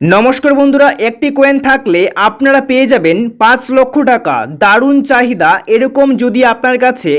নমস্কার বন্ধুরা, একটি কয়েন থাকলে আপনারা পেয়ে যাবেন পাঁচ লক্ষ টাকা। দারুণ চাহিদা, এরকম যদি আপনার কাছে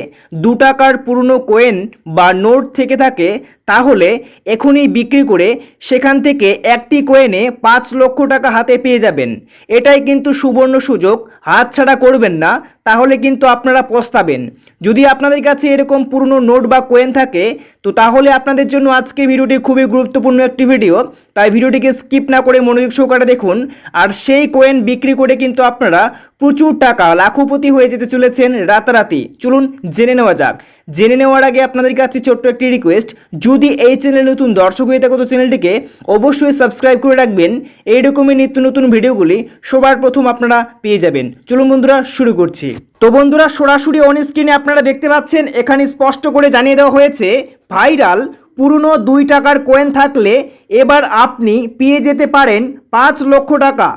দু টাকার পুরনো কয়েন বা নোট থেকে থাকে, তাহলে এখনই বিক্রি করে সেখান থেকে একটি কয়েনে পাঁচ লক্ষ টাকা হাতে পেয়ে যাবেন। এটাই কিন্তু সুবর্ণ সুযোগ হাতছাড়া করবেন না, তাহলে কিন্তু আপনারা পস্তাবেন। যদি আপনাদের কাছে এরকম পুরনো নোট বা কয়েন থাকে, তো তাহলে আপনাদের জন্য আজকে ভিডিওটি খুবই গুরুত্বপূর্ণ একটি ভিডিও। তাই ভিডিওটিকে স্কিপ না করে মনোযোগ সহকারে দেখুন। আর সেই কোয়েন বিক্রি করে কিন্তু আপনারা প্রচুর টাকা, লাখপতি হয়ে যেতে চলেছেন রাতারাতি। চলুন জেনে নেওয়া যাক। জেনে নেওয়ার আগে আপনাদের কাছে ছোট্ট একটি রিকোয়েস্ট যদি এই চ্যানেলে নতুন দর্শক হয়ে থাকো, তো চ্যানেলটিকে অবশ্যই সাবস্ক্রাইব করে রাখবেন। এইরকমই নিত্য নতুন ভিডিওগুলি সবার প্রথম আপনারা পেয়ে যাবেন। চলুন বন্ধুরা, শুরু করছি। তো বন্ধুরা, সরাসরি অন স্ক্রিনে আপনারা দেখতে পাচ্ছেন, এখানে স্পষ্ট করে জানিয়ে দেওয়া হয়েছে ভাইরাল পুরনো দুই টাকার কয়েন থাকলে এবার আপনি পেয়ে যেতে পারেন পাঁচ লক্ষ টাকা।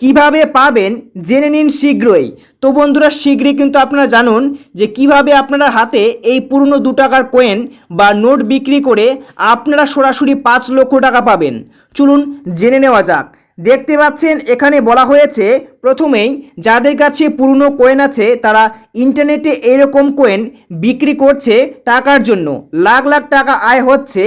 কীভাবে পাবেন জেনে নিন শীঘ্রই। তো বন্ধুরা, শীঘ্রই কিন্তু আপনারা জানুন যে কীভাবে আপনারা হাতে এই পুরনো দু টাকার কয়েন বা নোট বিক্রি করে আপনারা সরাসরি পাঁচ লক্ষ টাকা পাবেন। চলুন জেনে নেওয়া যাক। দেখতে পাচ্ছেন, এখানে বলা হয়েছে, প্রথমেই যাদের কাছে পুরনো কয়েন আছে, তারা ইন্টারনেটে এরকম কয়েন বিক্রি করছে টাকার জন্য। লাখ লাখ টাকা আয় হচ্ছে।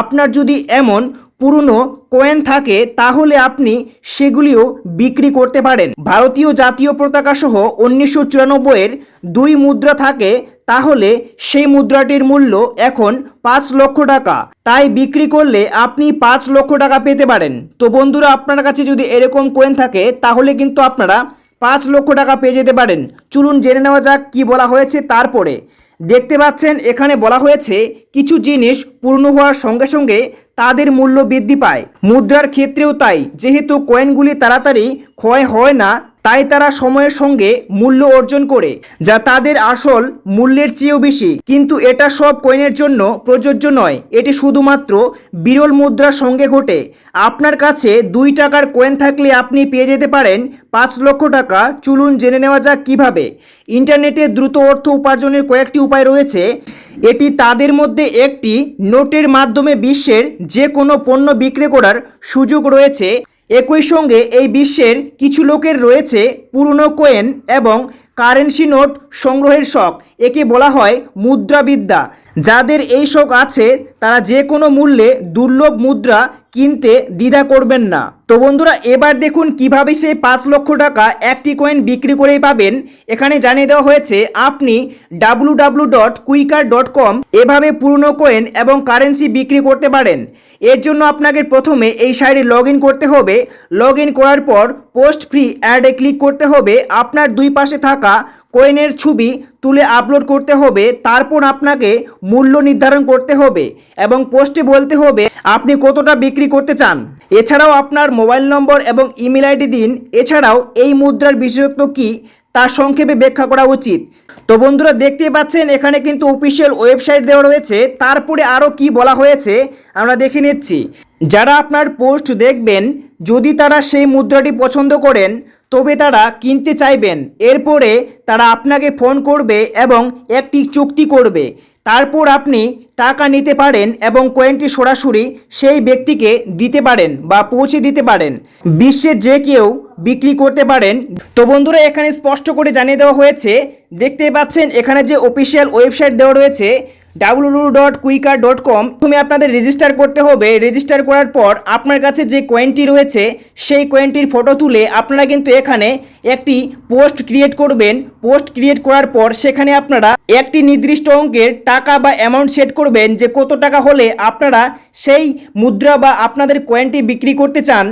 আপনার যদি এমন পুরনো কয়েন থাকে, তাহলে আপনি সেগুলিও বিক্রি করতে পারেন। ভারতীয় জাতীয় পতাকা সহ উনিশশো চুরানব্বইয়ের দুই মুদ্রা থাকে তাহলে সেই মুদ্রাটির মূল্য এখন পাঁচ লক্ষ টাকা। তাই বিক্রি করলে আপনি পাঁচ লক্ষ টাকা পেতে পারেন। তো বন্ধুরা, আপনার কাছে যদি এরকম কয়েন থাকে, তাহলে কিন্তু আপনারা পাঁচ লক্ষ টাকা পেয়ে যেতে পারেন। চলুন জেনে নেওয়া যাক কি বলা হয়েছে তারপরে। দেখতে পাচ্ছেন, এখানে বলা হয়েছে, কিছু জিনিস পূর্ণ হওয়ার সঙ্গে সঙ্গে তাদের মূল্য বৃদ্ধি পায়। মুদ্রার ক্ষেত্রেও তাই, যেহেতু কয়েনগুলি তাড়াতাড়ি ক্ষয় হয় না তাই তারা সময়ের সঙ্গে মূল্য অর্জন করে, যা তাদের আসল মূল্যের চেয়েও বেশি। কিন্তু এটা সব কয়েনের জন্য প্রযোজ্য নয়। এটি শুধুমাত্র বিরল মুদ্রার সঙ্গে ঘটে। আপনার কাছে দুই টাকার কয়েন থাকলে আপনি পেয়ে যেতে পারেন পাঁচ লক্ষ টাকা। চুলুন জেনে নেওয়া যাক কীভাবে। ইন্টারনেটে দ্রুত অর্থ উপার্জনের কয়েকটি উপায় রয়েছে। এটি তাদের মধ্যে একটি। নোটের মাধ্যমে বিশ্বের যে কোনো পণ্য বিক্রি করার সুযোগ রয়েছে। একই সঙ্গে এই বিশ্বের কিছু লোকের রয়েছে পুরনো কোয়েন এবং কারেন্সি নোট সংগ্রহের শখ। একে বলা হয় মুদ্রাবিদ্যা। যাদের এই শখ আছে, তারা যে কোনো মূল্যে দুর্লভ মুদ্রা কিনতে দ্বিধা করবেন না। তো বন্ধুরা, এবার দেখুন কীভাবে সেই পাঁচ লক্ষ টাকা একটি কয়েন বিক্রি করেই পাবেন। এখানে জানিয়ে দেওয়া হয়েছে, আপনি W dot Quikr dot com এভাবে পুরনো কয়েন এবং কারেন্সি বিক্রি করতে পারেন। এর জন্য আপনাকে প্রথমে এই সাইডে লগ করতে হবে। লগ করার পর পোস্ট ফ্রি অ্যাডে ক্লিক করতে হবে। আপনার দুই পাশে থাকা কয়েনের ছবি তুলে আপলোড করতে হবে, তারপর আপনাকে মূল্য নির্ধারণ করতে হবে এবং পোস্টে বলতে হবে আপনি কতটা বিক্রি করতে চান। এছাড়াও আপনার মোবাইল নম্বর এবং ইমেল আইডি দিন। এছাড়াও এই মুদ্রার বিশেষত্ব কী তার সংক্ষেপে ব্যাখ্যা করা উচিত। তো বন্ধুরা দেখতে পাচ্ছেন, এখানে কিন্তু অফিসিয়াল ওয়েবসাইট দেওয়া রয়েছে। তারপরে আরও কি বলা হয়েছে, আমরা দেখে নিচ্ছি। যারা আপনার পোস্ট দেখবেন, যদি তারা সেই মুদ্রাটি পছন্দ করেন তবে তারা কিনতে চাইবেন। এরপরে তারা আপনাকে ফোন করবে এবং একটি চুক্তি করবে। তারপর আপনি টাকা নিতে পারেন এবং কয়েনটি সরাসরি সেই ব্যক্তিকে দিতে পারেন বা পৌঁছে দিতে পারেন। বিশ্বের যে কেউ বিক্রি করতে পারেন। তো বন্ধুরা, এখানে স্পষ্ট করে জানিয়ে দেওয়া হয়েছে, দেখতে পাচ্ছেন এখানে যে অফিসিয়াল ওয়েবসাইট দেওয়া রয়েছে W dot Quikr dot com প্রথমে আপনাদের রেজিস্টার করতে হবে। রেজিস্টার করার পর আপনার কাছে যে কয়েনটি রয়েছে, সেই কয়েনটির ফটো তুলে আপনারা কিন্তু এখানে একটি পোস্ট ক্রিয়েট করবেন। পোস্ট ক্রিয়েট করার পর সেখানে আপনারা একটি নির্দিষ্ট অঙ্কের টাকা বা অ্যামাউন্ট সেট করবেন যে কত টাকা হলে আপনারা সেই মুদ্রা বা আপনাদের কয়েনটি বিক্রি করতে চান।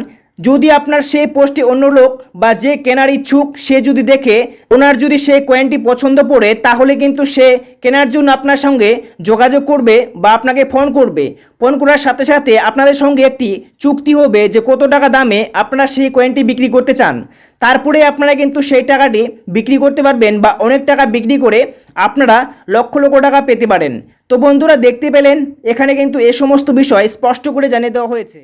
যদি আপনার সেই পোস্টে অন্য লোক বা যে কেনার ইচ্ছুক সে যদি দেখে ওনার যদি সেই কয়েনটি পছন্দ পড়ে, তাহলে কিন্তু সে কেনার জন্য আপনার সঙ্গে যোগাযোগ করবে বা আপনাকে ফোন করবে। ফোন করার সাথে সাথে আপনাদের সঙ্গে একটি চুক্তি হবে যে কত টাকা দামে আপনারা সেই কয়েনটি বিক্রি করতে চান। তারপরে আপনারা কিন্তু সেই টাকাটি বিক্রি করতে পারবেন বা অনেক টাকা বিক্রি করে আপনারা লক্ষ লক্ষ টাকা পেতে পারেন। তো বন্ধুরা, দেখতে পেলেন, এখানে কিন্তু এ সমস্ত বিষয় স্পষ্ট করে জানিয়ে দেওয়া হয়েছে।